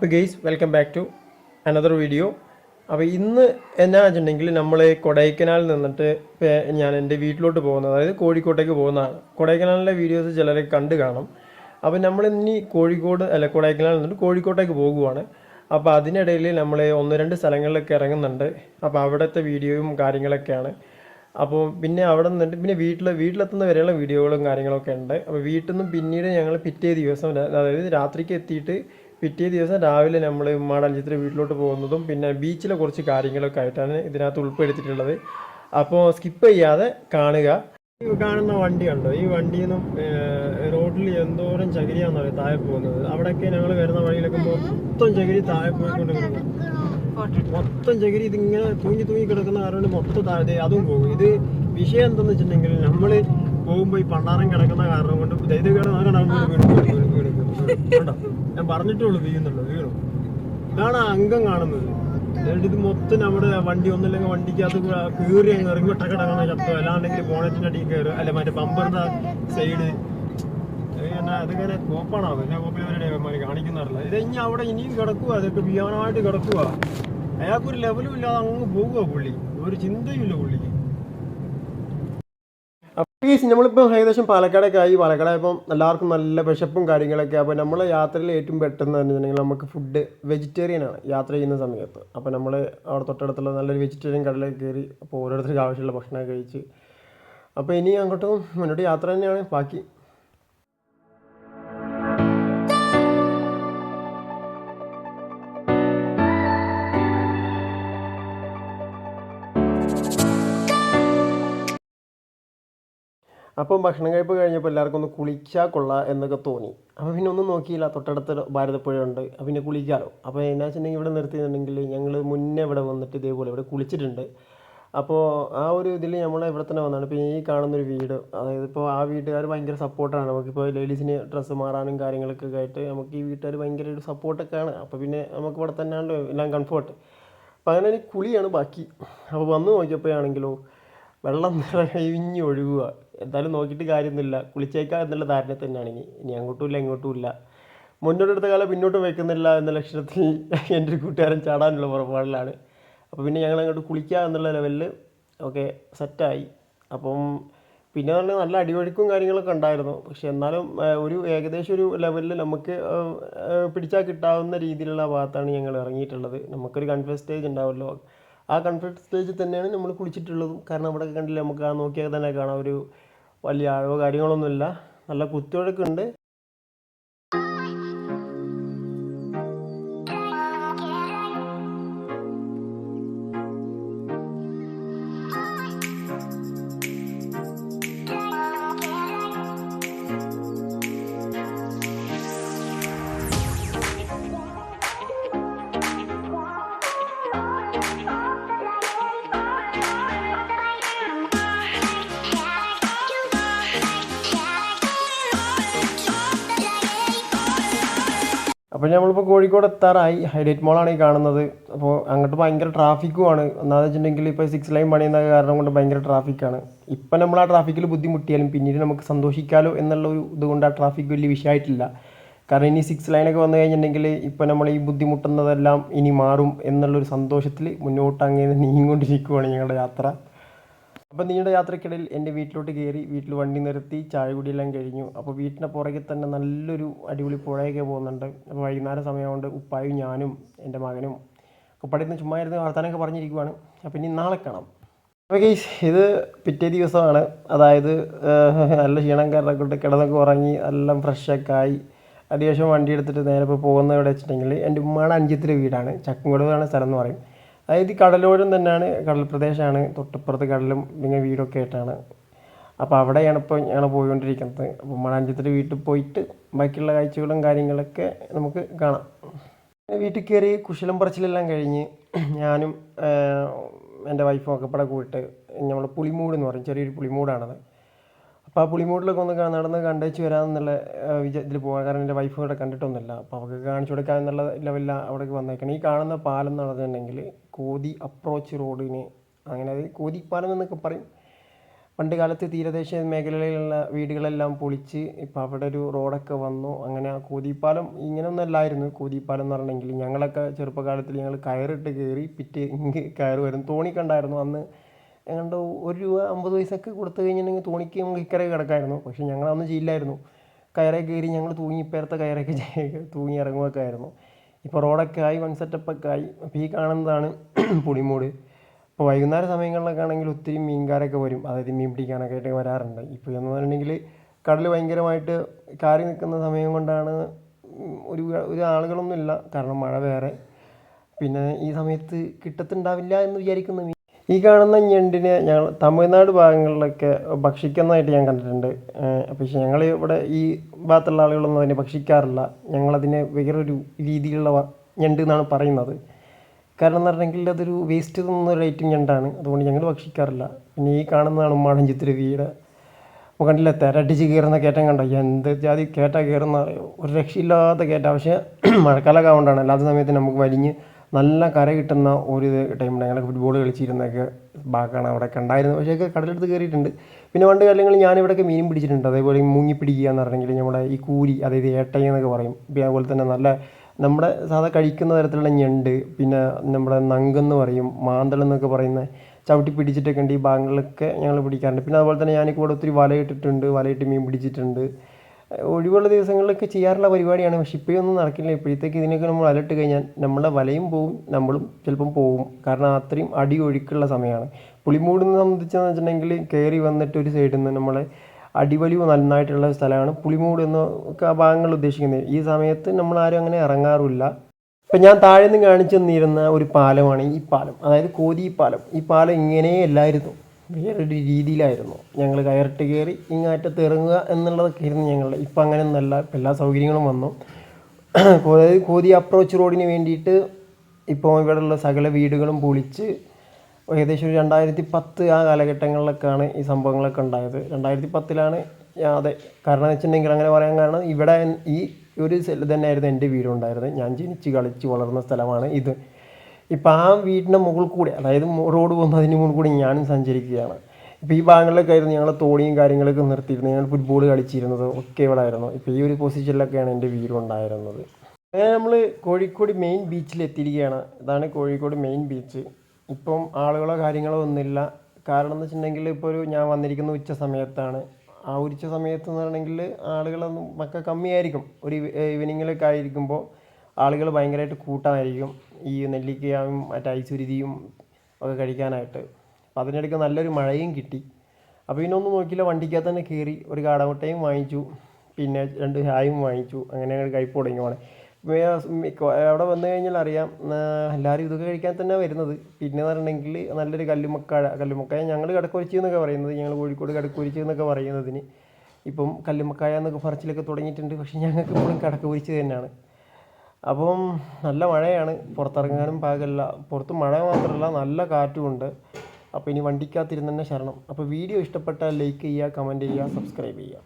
അപ്പോൾ guys welcome back to another video അപ്പോൾ ഇന്ന് എന്നാ വെച്ചിട്ടുണ്ടെങ്കിൽ നമ്മൾ കൊടൈക്കനാലിൽ നിന്നിട്ട് ഞാൻ എന്റെ വീട്ടിലോട്ട് പോകുന്നത് അതായത് കോഴിക്കോട്ടേക്ക് പോകുന്നതാണ്. കൊടൈക്കനാലിലെ വീഡിയോസ് ചിലരെ കണ്ടു കാണും. അപ്പോൾ നമ്മൾ ഇനി കോഴിക്കോട് അല്ല കൊടൈക്കനാലിൽ നിന്നിട്ട് കോഴിക്കോട്ടേക്ക് പോകുവാണ്. അപ്പോൾ അതിനിടയിൽ നമ്മൾ ഒന്ന് രണ്ട് സ്ഥലങ്ങളിലൊക്കെ ഇറങ്ങുന്നുണ്ട്. അപ്പോൾ അവിടുത്തെ വീഡിയോയും കാര്യങ്ങളൊക്കെയാണ്. അപ്പോൾ പിന്നെ അവിടെ നിന്നിട്ട് പിന്നെ വീട്ടിൽ വീട്ടിലെത്തുന്ന വരെയുള്ള വീഡിയോകളും കാര്യങ്ങളൊക്കെ ഉണ്ട്. അപ്പോൾ വീട്ടിൽ നിന്നും പിന്നീട് ഞങ്ങൾ പിറ്റേ ദിവസം അതായത് രാത്രിക്ക് എത്തിയിട്ട് പിറ്റേ ദിവസം രാവിലെ നമ്മൾ ഉമ്മാടഞ്ചിത്ര വീട്ടിലോട്ട് പോകുന്നതും പിന്നെ ബീച്ചിലെ കുറച്ച് കാര്യങ്ങളൊക്കെ ആയിട്ടാണ് ഇതിനകത്ത് ഉൾപ്പെടുത്തിയിട്ടുള്ളത്. അപ്പോൾ സ്കിപ്പ് ചെയ്യാതെ കാണുക. കാണുന്ന വണ്ടി കണ്ടോ? ഈ വണ്ടിയിൽ നിന്നും റോഡിൽ എന്തോരം ചകിരിയാന്ന് പറയും താഴെ പോകുന്നത്. അവിടെയൊക്കെ ഞങ്ങൾ വരുന്ന വഴിയിലൊക്കെ മൊത്തം ചകിരി താഴെ പോയിക്കൊണ്ട് മൊത്തം ചകിരി ഇതിങ്ങനെ തൂങ്ങി തൂങ്ങി കിടക്കുന്ന കാരണം മൊത്തം താഴെ അതും പോകും. ഇത് വിഷയം എന്തെന്ന് വെച്ചിട്ടുണ്ടെങ്കിൽ നമ്മൾ പോകുമ്പോൾ ഈ പണ്ടാരം കിടക്കുന്ന കാരണം കൊണ്ട് ദൈവകേട് കണ്ടോ? ഞാൻ പറഞ്ഞിട്ടുള്ളൂ വീഴുന്നുള്ളൂ വീണു ഇതാണ് അംഗം കാണുന്നത്. എന്നിട്ട് ഇത് മൊത്തം നമ്മുടെ വണ്ടി ഒന്നില്ലെങ്കിൽ വണ്ടിക്കകത്ത് കീറി അങ്ങ് ഇറങ്ങി ടക്കടങ്ങുന്ന ശബ്ദം. അല്ലാണ്ടെങ്കിൽ ബോണറ്റിന്റെ അടിയിൽ കയറും അല്ല മറ്റേ ബമ്പറിന്റെ സൈഡ് അതിങ്ങനെ കോപ്പാണോ പിന്നെ കോപ്പിലവരുടെ കാണിക്കുന്നറില്ല ഇത് ഇനി അവിടെ ഇനിയും കിടക്കുക അതൊക്കെ വിയാനായിട്ട് കിടക്കുക അയാൾക്കൊരു ലെവലും ഇല്ലാതെ അങ്ങ് പോകുക പുള്ളി. ഒരു ചിന്തയും ഇല്ല പുള്ളിക്ക്. അപ്പോൾ നമ്മളിപ്പോൾ ഏകദേശം പാലക്കാടൊക്കെ ആയി പാലക്കാടായപ്പം എല്ലാവർക്കും നല്ല വിശപ്പും കാര്യങ്ങളൊക്കെ. അപ്പോൾ നമ്മൾ യാത്രയിൽ ഏറ്റവും പെട്ടെന്ന് പറഞ്ഞിട്ടുണ്ടെങ്കിൽ നമുക്ക് ഫുഡ് വെജിറ്റേറിയൻ ആണ് യാത്ര ചെയ്യുന്ന സമയത്ത്. അപ്പോൾ നമ്മൾ അവിടെ തൊട്ടടുത്തുള്ള നല്ലൊരു വെജിറ്റേറിയൻ കടലിൽ കയറി അപ്പോൾ ഓരോരുത്തർക്ക് ആവശ്യമുള്ള ഭക്ഷണം കഴിച്ച്. അപ്പോൾ ഇനി അങ്ങോട്ടും മുന്നോട്ട് യാത്ര തന്നെയാണ്. ബാക്കി അപ്പം ഭക്ഷണം കഴിപ്പ് കഴിഞ്ഞപ്പോൾ എല്ലാവർക്കും ഒന്ന് കുളിച്ചാൽ കൊള്ളാം എന്നൊക്കെ തോന്നി. അപ്പോൾ പിന്നെ ഒന്നും നോക്കിയില്ല. തൊട്ടടുത്ത് ഭാരതപ്പുഴ ഉണ്ട്. അപ്പോൾ പിന്നെ കുളിക്കാമല്ലോ അപ്പോൾ എന്നാ വെച്ചിട്ടുണ്ടെങ്കിൽ ഇവിടെ നിർത്തിയിട്ടുണ്ടെങ്കിൽ ഞങ്ങൾ മുന്നേ ഇവിടെ വന്നിട്ട് ഇതേപോലെ ഇവിടെ കുളിച്ചിട്ടുണ്ട്. അപ്പോൾ ആ ഒരു ഇതിൽ നമ്മൾ ഇവിടെ തന്നെ വന്നതാണ് ഇപ്പോൾ ഈ കാണുന്നൊരു വീട് അതായത് ഇപ്പോൾ ആ വീട്ടുകാർ ഭയങ്കര സപ്പോർട്ടാണ് നമുക്കിപ്പോൾ ലേഡീസിന് ഡ്രസ്സ് മാറാനും കാര്യങ്ങളൊക്കെ ആയിട്ട് നമുക്ക് ഈ വീട്ടുകാർ ഭയങ്കര ഒരു സപ്പോർട്ടൊക്കെയാണ് അപ്പോൾ പിന്നെ നമുക്ക് ഇവിടെ തന്നെയാണല്ലോ എല്ലാം കംഫർട്ട് അപ്പോൾ അങ്ങനെ കുളിയാണ് ബാക്കി. അപ്പോൾ വന്ന് നോക്കിയപ്പോഴാണെങ്കിലോ വെള്ളം നിറഞ്ഞ് ഒഴുകുക. എന്തായാലും നോക്കിയിട്ട് കാര്യമൊന്നുമില്ല. കുളിച്ചേക്കാം എന്നുള്ള ധാരണ തന്നെയാണ് ഇനി. ഇനി അങ്ങോട്ടും ഇല്ല ഇങ്ങോട്ടും ഇല്ല. മുന്നോട്ടെടുത്ത കാലം പിന്നോട്ട് വെക്കുന്നില്ല എന്ന ലക്ഷണത്തിൽ എന്റെ ഒരു കൂട്ടുകാരൻ ചാടാനുള്ള പുറപ്പാടിലാണ്. അപ്പോൾ പിന്നെ ഞങ്ങൾ അങ്ങോട്ട് കുളിക്കുക എന്നുള്ള ലെവലിൽ ഓക്കെ സെറ്റായി അപ്പം പിന്നെ പറഞ്ഞാൽ നല്ല അടിയൊഴുക്കും കാര്യങ്ങളൊക്കെ ഉണ്ടായിരുന്നു. പക്ഷെ എന്നാലും ഒരു ഏകദേശം ഒരു ലെവലിൽ നമുക്ക് പിടിച്ചാൽ കിട്ടാവുന്ന രീതിയിലുള്ള ഭാഗത്താണ് ഞങ്ങൾ ഇറങ്ങിയിട്ടുള്ളത്. നമുക്കൊരു കൺഫ്യൂസ് സ്റ്റേജ് ഉണ്ടാവുമല്ലോ. ആ കൺഫ്ലിക്ട് സ്റ്റേജിൽ തന്നെയാണ് നമ്മൾ കുളിച്ചിട്ടുള്ളതും. കാരണം അവിടെ കണ്ടില്ല നമുക്ക് ആ നോക്കിയാൽ തന്നെ കാണാം. ഒരു വലിയ ആഴമോ കാര്യങ്ങളൊന്നുമില്ല. നല്ല കുത്തൊഴുക്കുണ്ട് അപ്പോൾ നമ്മളിപ്പോൾ കോഴിക്കോട് എത്താറായി. ഹൈലൈറ്റ് മോളാണ് ഈ കാണുന്നത്. അപ്പോൾ അങ്ങോട്ട് ഭയങ്കര ട്രാഫിക്കുമാണ് ഒന്നാമത് വെച്ചിട്ടുണ്ടെങ്കിൽ ഇപ്പോൾ സിക്സ് ലൈൻ പണിയുന്ന കാരണം കൊണ്ട് ഭയങ്കര ട്രാഫിക്കാണ്. ഇപ്പം നമ്മൾ ആ ട്രാഫിക്കിൽ ബുദ്ധിമുട്ടിയാലും പിന്നീട് നമുക്ക് സന്തോഷിക്കാലോ എന്നുള്ള ഒരു ഇതുകൊണ്ട് ആ ട്രാഫിക് വലിയ വിഷയമായിട്ടില്ല. കാരണം ഇനി സിക്സ് ലൈനൊക്കെ വന്നു കഴിഞ്ഞിട്ടുണ്ടെങ്കിൽ ഇപ്പം നമ്മൾ ഈ ബുദ്ധിമുട്ടുന്നതെല്ലാം ഇനി മാറും എന്നുള്ളൊരു സന്തോഷത്തിൽ മുന്നോട്ട് അങ്ങനെ നീങ്ങിക്കൊണ്ടിരിക്കുവാണ് ഞങ്ങളുടെ യാത്ര. അപ്പോൾ നീണ്ട യാത്രക്കിടയിൽ എന്റെ വീട്ടിലോട്ട് കയറി വീട്ടിൽ വണ്ടി നിർത്തി ചായ കുടിയെല്ലാം കഴിഞ്ഞു. അപ്പോൾ വീട്ടിന്റെ പുറകെ തന്നെ നല്ലൊരു അടിപൊളി പുഴയൊക്കെ പോകുന്നുണ്ട്. അപ്പോൾ വൈകുന്നേരം സമയമുണ്ട് ഉപ്പായും ഞാനും എന്റെ മകനും കുപ്പടിന്ന് നിന്ന് ചുമ്മാ ഇരുന്ന് വർത്താനൊക്കെ പറഞ്ഞിരിക്കുവാണ്. അപ്പോൾ ഇനി നാളെ കാണാം. അപ്പോൾ ഗെയ്സ് ഇത് പിറ്റേ ദിവസമാണ്. അതായത് നല്ല ക്ഷീണം കാരണം കൊണ്ട് കിടന്നൊക്കെ ഉറങ്ങി എല്ലാം ഫ്രഷൊക്കെ ആയി. അത്യാവശ്യം വണ്ടി എടുത്തിട്ട് നേരെ ഇപ്പോൾ പോകുന്നത് എവിടെ വെച്ചിട്ടുണ്ടെങ്കിൽ എന്റെ ഉമ്മയുടെ അഞ്ചിത്തിരി വീടാണ്. ചക്കുംകൊടുവാണ് സ്ഥലം എന്ന് പറയും. അതായത് കടലോരം തന്നെയാണ് കടൽ പ്രദേശമാണ്. തൊട്ടപ്പുറത്ത് കടലും പിന്നെ വീടൊക്കെ ആയിട്ടാണ്. അപ്പോൾ അവിടെയാണ് ഇപ്പോൾ ഞങ്ങൾ പോയിക്കൊണ്ടിരിക്കുന്നത്. അപ്പോൾ മണാഞ്ചിത്തിന്റെ വീട്ടിൽ പോയിട്ട് ബാക്കിയുള്ള കാഴ്ചകളും കാര്യങ്ങളൊക്കെ നമുക്ക് കാണാം. വീട്ടിൽ കയറി കുശലം പറച്ചിലെല്ലാം കഴിഞ്ഞ് ഞാനും എന്റെ വൈഫും ഒക്കെ പടം കൂട്ട് നമ്മൾ പുളിമൂട് എന്ന് പറയും. ചെറിയൊരു പുളിമൂടാണത്. അപ്പോൾ ആ പുളിമൂട്ടിലൊക്കെ ഒന്ന് നടന്ന് കണ്ടേച്ച് വരാമെന്നുള്ള ഇതിൽ പോകാൻ കാരണം എന്റെ വൈഫ് ഇവിടെ കണ്ടിട്ടൊന്നുമില്ല. അപ്പോൾ അവർക്ക് കാണിച്ചു കൊടുക്കാൻ എന്നുള്ള ലെവലിൽ അവിടേക്ക് വന്നേക്കണം. ഈ കാണുന്ന പാലം എന്ന് പറഞ്ഞിട്ടുണ്ടെങ്കിൽ കോതി അപ്രോച്ച് റോഡിന് അങ്ങനെ അത് കോതിപ്പാലം എന്നൊക്കെ പറയും. പണ്ട് കാലത്ത് തീരദേശ മേഖലയിലുള്ള വീടുകളെല്ലാം പൊളിച്ച് ഇപ്പോൾ അവിടെ ഒരു റോഡൊക്കെ വന്നു. അങ്ങനെ ആ കൂതിപ്പാലം ഇങ്ങനെയൊന്നും അല്ലായിരുന്നു കൂതിപ്പാലം എന്ന് പറഞ്ഞെങ്കിൽ ഞങ്ങളൊക്കെ ചെറുപ്പകാലത്തിൽ ഞങ്ങൾ കയറിട്ട് കയറി പിറ്റേ കയറ് വരും തോണിക്കണ്ടായിരുന്നു അന്ന്. ഏതാണ്ട് ഒരു രൂപ അമ്പത് പൈസക്ക് കൊടുത്തു കഴിഞ്ഞിട്ടുണ്ടെങ്കിൽ തോണിക്ക് നമുക്ക് ഇക്കരെ കിടക്കായിരുന്നു. പക്ഷേ ഞങ്ങളൊന്നും ചെയ്യില്ലായിരുന്നു. കയറേ കയറി ഞങ്ങൾ തൂങ്ങി ഇപ്പുറത്തെ കയറൊക്കെ തൂങ്ങി ഇറങ്ങുകയൊക്കെ ആയിരുന്നു. ഇപ്പോൾ റോഡൊക്കെ ആയി വൺ സെറ്റപ്പൊക്കെ ആയി. അപ്പോൾ ഈ കാണുന്നതാണ് പുളിമൂട് ഇപ്പോൾ വൈകുന്നേര സമയങ്ങളിലൊക്കെ ആണെങ്കിൽ ഒത്തിരി മീൻകാരൊക്കെ വരും. അതായത് മീൻ പിടിക്കാനൊക്കെ ആയിട്ട് വരാറുണ്ട്. ഇപ്പോൾ എന്ന് പറഞ്ഞിട്ടുണ്ടെങ്കിൽ കടൽ ഭയങ്കരമായിട്ട് കാറി നിൽക്കുന്ന സമയം കൊണ്ടാണ് ഒരു ഒരു ആളുകളൊന്നും ഇല്ല കാരണം മഴ വേറെ. പിന്നെ ഈ സമയത്ത് കിട്ടത്തുണ്ടാവില്ല എന്ന് വിചാരിക്കുന്ന മീൻ ഈ കാണുന്ന ഞണ്ടിനെ ഞങ്ങൾ തമിഴ്നാട് ഭാഗങ്ങളിലൊക്കെ ഭക്ഷിക്കുന്നതായിട്ട് ഞാൻ കണ്ടിട്ടുണ്ട്. പക്ഷേ ഞങ്ങൾ ഇവിടെ ഈ ഭാഗത്തുള്ള ആളുകളൊന്നും അതിനെ ഭക്ഷിക്കാറില്ല. ഞങ്ങളതിനെ വേറൊരു രീതിയിലുള്ള ഞണ്ട് എന്നാണ് പറയുന്നത്. കാരണം എന്ന് പറഞ്ഞെങ്കിൽ അതൊരു വേസ്റ്റ് തിന്നുന്ന ഒരു ഐറ്റം ഞണ്ടാണ്. അതുകൊണ്ട് ഞങ്ങൾ ഭക്ഷിക്കാറില്ല. പിന്നെ ഈ കാണുന്നതാണ് ഉമ്മാടൻ ചിത്രവിയുടെ അപ്പോൾ കണ്ടില്ല തിരടിച്ച് കയറുന്ന കയറ്റം കണ്ടോ? എന്ത് ജാതി കയറ്റ കയറുന്ന ഒരു രക്ഷയില്ലാത്ത കയറ്റ പക്ഷേ മഴക്കാലമൊക്കെ ആവുകൊണ്ടാണ് അല്ലാത്ത സമയത്ത് നമുക്ക് വലിഞ്ഞ് നല്ല കര കിട്ടുന്ന ഒരു ടൈമുണ്ട് ഞങ്ങൾ ഫുട്ബോൾ കളിച്ചിരുന്നൊക്കെ ബാക്കാണ് അവിടെ ഉണ്ടായിരുന്നത്. പക്ഷേ കടലെടുത്ത് കയറിയിട്ടുണ്ട് പിന്നെ പണ്ട് കാലങ്ങളിൽ ഞാനിവിടെയൊക്കെ മീൻ പിടിച്ചിട്ടുണ്ട്. അതേപോലെ മൂങ്ങി മുങ്ങി പിടിക്കുക എന്ന് പറഞ്ഞെങ്കിൽ നമ്മുടെ ഈ കൂരി അതായത് ഏട്ടയ എന്നൊക്കെ പറയും. പിന്നെ അതുപോലെ തന്നെ നല്ല നമ്മുടെ സാധാ കഴിക്കുന്ന തരത്തിലുള്ള ഞണ്ട് പിന്നെ നമ്മുടെ നങ്കെന്ന് പറയും മാന്തൾ എന്നൊക്കെ പറയുന്ന ചവിട്ടി പിടിച്ചിട്ടൊക്കെ ഉണ്ട് ഈ ഭാഗങ്ങളിലൊക്കെ ഞങ്ങൾ പിടിക്കാറുണ്ട്. പിന്നെ അതുപോലെ തന്നെ ഞാനിപ്പോൾ ഇവിടെ ഒത്തിരി വലയിട്ടിട്ടുണ്ട് വലയിട്ട് മീൻ പിടിച്ചിട്ടുണ്ട്. ഒഴിവുള്ള ദിവസങ്ങളിലൊക്കെ ചെയ്യാറുള്ള പരിപാടിയാണ്. പക്ഷെ ഇപ്പോഴൊന്നും നടക്കില്ല. ഇപ്പോഴത്തേക്ക് ഇതിനൊക്കെ നമ്മൾ അലർട്ട് കഴിഞ്ഞാൽ നമ്മളെ വലയും പോവും നമ്മളും ചിലപ്പം പോവും. കാരണം അത്രയും അടി ഒഴുക്കുള്ള സമയമാണ്. പുളിമൂടിനെ സംബന്ധിച്ചെന്ന് വെച്ചിട്ടുണ്ടെങ്കിൽ കയറി വന്നിട്ട് ഒരു സൈഡിൽ നിന്ന് നമ്മളെ അടിവലിവ് നന്നായിട്ടുള്ള സ്ഥലമാണ് പുളിമൂട് എന്ന ഭാഗങ്ങൾ ഉദ്ദേശിക്കുന്നത്. ഈ സമയത്ത് നമ്മൾ ആരും അങ്ങനെ ഇറങ്ങാറില്ല ഇപ്പം ഞാൻ താഴെ നിന്ന് കാണിച്ചു തന്നിരുന്ന ഒരു പാലമാണ് ഈ പാലം. അതായത് കോതി പാലം ഈ പാലം ഇങ്ങനെയല്ലായിരുന്നു. വേറൊരു രീതിയിലായിരുന്നു. ഞങ്ങൾ കയറിട്ട് കയറി ഇങ്ങാറ്റത്ത് ഇറങ്ങുക എന്നുള്ളതൊക്കെ ആയിരുന്നു ഞങ്ങളുടെ. ഇപ്പം അങ്ങനെ ഇപ്പം എല്ലാ സൗകര്യങ്ങളും വന്നു. അതായത് കോതി അപ്രോച്ച് റോഡിന് വേണ്ടിയിട്ട് ഇപ്പോൾ ഇവിടെയുള്ള സകല വീടുകളും പൊളിച്ച് ഏകദേശം ഒരു രണ്ടായിരത്തി പത്ത് ആ കാലഘട്ടങ്ങളിലൊക്കെയാണ് ഈ സംഭവങ്ങളൊക്കെ ഉണ്ടായത്. രണ്ടായിരത്തി പത്തിലാണ് അതെ. കാരണം വെച്ചിട്ടുണ്ടെങ്കിൽ അങ്ങനെ പറയാൻ കാരണം ഇവിടെ ഈ ഒരു സ്ഥലത്ത് തന്നെയായിരുന്നു എന്റെ വീടുണ്ടായിരുന്നത്. ഞാൻ ജനിച്ച് കളിച്ച് വളർന്ന സ്ഥലമാണ് ഇത്. ഇപ്പം ആ വീടിന്റെ മുകളിൽ കൂടി അതായത് റോഡ് പോകുന്നതിന് മുകളിൽ കൂടി ഞാനും സഞ്ചരിക്കുകയാണ്. ഇപ്പോൾ ഈ ഭാഗങ്ങളിലൊക്കെ ആയിരുന്നു ഞങ്ങൾ തോണിയും കാര്യങ്ങളൊക്കെ നിർത്തിയിരുന്നത്. ഞങ്ങൾ ഫുട്ബോൾ കളിച്ചിരുന്നത് ഒക്കെ ഇവിടെ ആയിരുന്നു. ഇപ്പോൾ ഈ ഒരു പൊസിഷനിലൊക്കെയാണ് എന്റെ വീട് ഉണ്ടായിരുന്നത്. അങ്ങനെ നമ്മൾ കോഴിക്കോട് മെയിൻ ബീച്ചിൽ എത്തിയിരിക്കുകയാണ്. ഇതാണ് കോഴിക്കോട് മെയിൻ ബീച്ച് ഇപ്പം ആളുകളോ കാര്യങ്ങളോ ഒന്നുമില്ല. കാരണം എന്ന് വെച്ചിട്ടുണ്ടെങ്കിൽ ഇപ്പോൾ ഒരു ഞാൻ വന്നിരിക്കുന്ന ഉച്ച സമയത്താണ്. ആ ഉച്ച സമയത്ത് എന്ന് പറഞ്ഞെങ്കിൽ ആളുകളൊന്നും ഒക്കെ കമ്മിയായിരിക്കും. ഒരു ഈവനിങ്ങിലൊക്കെ ആയിരിക്കുമ്പോൾ ആളുകൾ ഭയങ്കരമായിട്ട് കൂട്ടാനായിരിക്കും ഈ നെല്ലിക്കയും മറ്റേ ഐസുരുതിയും ഒക്കെ കഴിക്കാനായിട്ട്. അപ്പോൾ അതിനിടയ്ക്ക് നല്ലൊരു മഴയും കിട്ടി. അപ്പോൾ ഇതിനൊന്നും നോക്കിയില്ല. വണ്ടിക്കകത്ത് തന്നെ കയറി ഒരു കാടമുട്ടയും വാങ്ങിച്ചു. പിന്നെ രണ്ട് ചായയും വാങ്ങിച്ചു. അങ്ങനെ ഞങ്ങൾ കഴിപ്പ് തുടങ്ങിയാണ് അവിടെ വന്നു കഴിഞ്ഞാൽ അറിയാം എല്ലാവരും ഇതൊക്കെ കഴിക്കാൻ തന്നെ വരുന്നത്. പിന്നെ പറഞ്ഞിട്ടുണ്ടെങ്കിൽ നല്ലൊരു കല്ലുമക്കാഴ കല്ലുമക്കായ ഞങ്ങൾ കടക്കുരിച്ചി എന്നൊക്കെ പറയുന്നത്. ഞങ്ങൾ കോഴിക്കോട് കടക്കുരിച്ചി എന്നൊക്കെ പറയുന്നതിന്. ഇപ്പം കല്ലുമക്കായ എന്നൊക്കെ പറച്ചിലൊക്കെ തുടങ്ങിയിട്ടുണ്ട്. പക്ഷേ ഞങ്ങൾക്ക് ഇപ്പോഴും കടക്കുരിച്ചി തന്നെയാണ്. അപ്പം നല്ല മഴയാണ്. പുറത്തിറങ്ങാനും പാകമല്ല പുറത്ത് മഴ മാത്രമല്ല നല്ല കാറ്റുമുണ്ട്. അപ്പോൾ ഇനി വണ്ടിക്കകത്തിരുന്ന് തന്നെ ശരണം. അപ്പോൾ വീഡിയോ ഇഷ്ടപ്പെട്ടാൽ ലൈക്ക് ചെയ്യുക കമന്റ് ചെയ്യുക സബ്സ്ക്രൈബ് ചെയ്യുക.